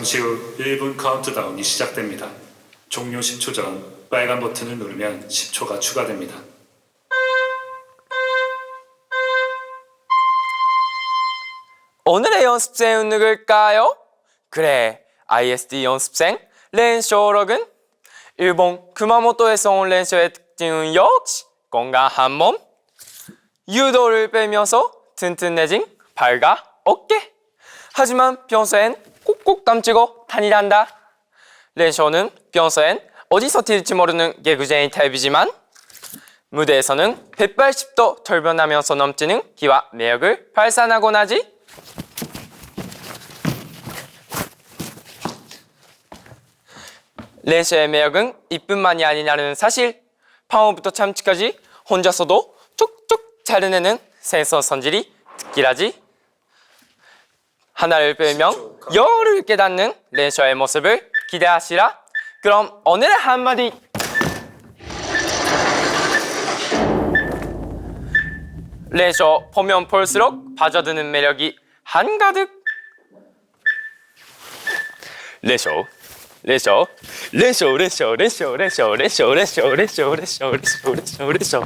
잠시 후 1분 카운트다운이 시작됩니다. 종료 10초 전 빨간 버튼을 누르면 10초가 추가됩니다. 오늘의 연습생은 누굴까요? 그래, ISD 연습생 렌쇼럭은 일본 구마모토에서 온 렌쇼의 특징은 역시 건강한 몸, 유도를 빼면서 튼튼해진 발과 어깨. 하지만 평소엔 꼭꼭 감추고 다니란다. 렌쇼는 평소엔 어디서 튈지 모르는 개구쟁이 타입이지만 무대에서는 180도 돌변하면서 넘치는 기와 매력을 발산하곤 하지. 렌쇼의 매력은 이뿐만이 아니냐는 사실 방어부터 참치까지 혼자서도 쪽쪽 자르내는 생선 선질이 특기라지 하나를 빼명 열을 깨닫는 렌쇼의 모습을 기대하시라 그럼 오늘의 한마디 렌쇼 보면 볼수록 빠져드는 매력이 한가득 렌쇼 렌쇼 렌쇼 렌쇼 렌쇼 렌쇼 렌쇼 렌쇼 렌쇼 렌쇼 렌쇼 렌쇼 렌쇼